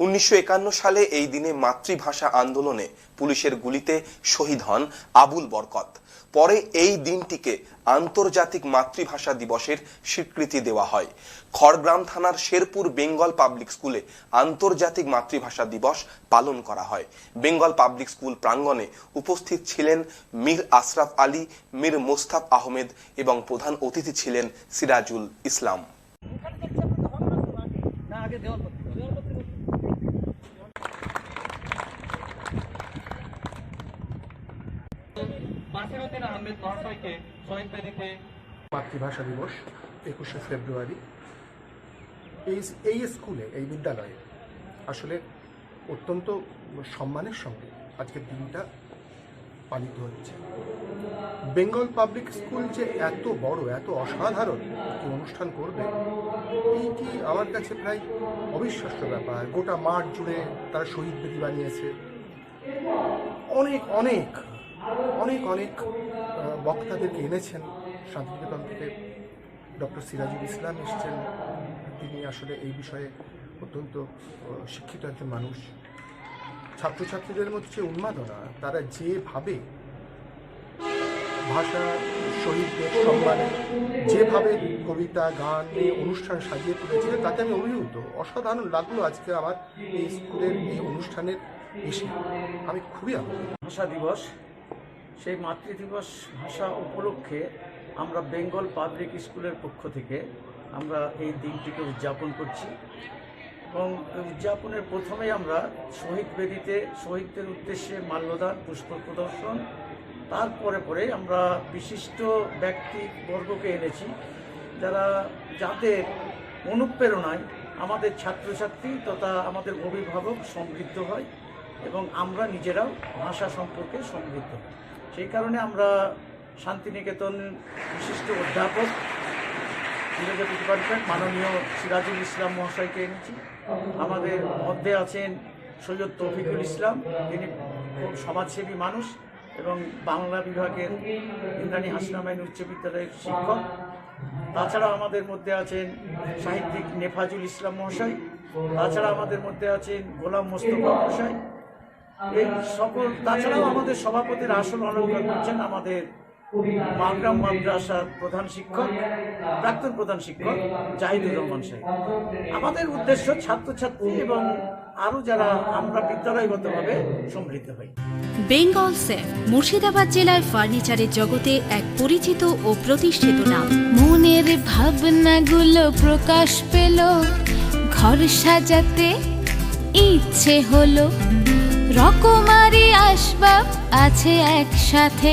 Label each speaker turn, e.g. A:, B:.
A: উনিশশো একান্ন সালে এই দিনে মাতৃভাষা আন্দোলনে পুলিশের গুলিতে শহীদ হন আবুল বরকত। পরে এই দিনটিকে আন্তর্জাতিক মাতৃভাষা দিবসের স্বীকৃতি দেওয়া হয়। খড়গ্রাম থানার শেরপুর বেঙ্গল পাবলিক স্কুলে আন্তর্জাতিক মাতৃভাষা দিবস পালন করা হয়। বেঙ্গল পাবলিক স্কুল প্রাঙ্গণে উপস্থিত ছিলেন মীর আশরাফ আলী, মীর মোস্তাফ আহমেদ এবং প্রধান অতিথি ছিলেন সিরাজুল ইসলাম।
B: মাতৃভাষা দিবস একুশে ফেব্রুয়ারি। এই এই স্কুলে, এই বিদ্যালয়ে আসলে অত্যন্ত সম্মানের সঙ্গে আজকের দিনটা পালিত হচ্ছে। বেঙ্গল পাবলিক স্কুল যে এত বড়, এত অসাধারণ একটি অনুষ্ঠান করবে এইটি আমার কাছে প্রায় অবিশ্বাস্য ব্যাপার? গোটা মাঠ জুড়ে তারা শহীদ বেদি বানিয়েছে। অনেক অনেক অনেক অনেক বক্তাদেরকে এনেছেন। শান্তিনিকেতন থেকে ডক্টর সিরাজুল ইসলাম এসেছেন। তিনি আসলে এই বিষয়ে অত্যন্ত শিক্ষিত একজন মানুষ। ছাত্রছাত্রীদের মধ্যে উন্মাদনা, তারা যেভাবে ভাষা, শহীদদের সম্মানে, যেভাবে কবিতা, গান অনুষ্ঠান সাজিয়ে তুলেছে তাতে আমি অভিভূত। অসাধারণ লাগল আজকে আমার এই স্কুলের এই অনুষ্ঠানের এসে। আমি খুবই আনন্দিত।
C: ভাষা দিবস, সেই মাতৃদিবস ভাষা উপলক্ষে আমরা বেঙ্গল পাবলিক স্কুলের পক্ষ থেকে আমরা এই দিনটিকে উদযাপন করছি। এবং উদযাপনের প্রথমেই আমরা শহীদ বেদিতে শহীদদের উদ্দেশ্যে মাল্যদান, পুষ্প প্রদর্শন, তারপরে পরে আমরা বিশিষ্ট ব্যক্তিবর্গকে এনেছি যারা যাদের অনুপ্রেরণায় আমাদের ছাত্রছাত্রী তথা আমাদের অভিভাবক সমৃদ্ধ হয় এবং আমরা নিজেরাও ভাষা সম্পর্কে সমৃদ্ধ। সেই কারণে আমরা শান্তিনিকেতন বিশিষ্ট অধ্যাপক ডিপার্টমেন্ট মাননীয় সিরাজুল ইসলাম মহাশয়কে এনেছি। আমাদের মধ্যে আছেন সৈয়দ তৌফিকুল ইসলাম, তিনি খুব সমাজসেবী মানুষ এবং বাংলা বিভাগের ইন্দ্রাণী হাসনামাইন উচ্চ বিদ্যালয়ের শিক্ষক। তাছাড়া আমাদের মধ্যে আছেন সাহিত্যিক নেফাজুল ইসলাম মহাশয় তাছাড়া আমাদের মধ্যে আছেন গোলাম মোস্তফা মহাশয়। এই সকল তাছাড়াও আমাদের সভাপতির আসল অলঙ্কার করছেন আমাদের মাগরাম মাদ্রাসার প্রধান শিক্ষক প্রাক্তন প্রধান শিক্ষক জাহিদুর রহমান সাহেব। আমাদের উদ্দেশ্য ছাত্রছাত্রী এবং আরও যারা আমরা বিদ্যালয়গতভাবে সমৃদ্ধ হই।
D: বেঙ্গল সেফ মুর্শিদাবাদ জেলায় ফার্নিচারের জগতে এক পরিচিত ও প্রতিষ্ঠিত নাম।
E: মনের ভাবনাগুলো প্রকাশ পেল ঘর সাজাতে ইচ্ছে হলো। রকমারি আসবাব আছে একসাথে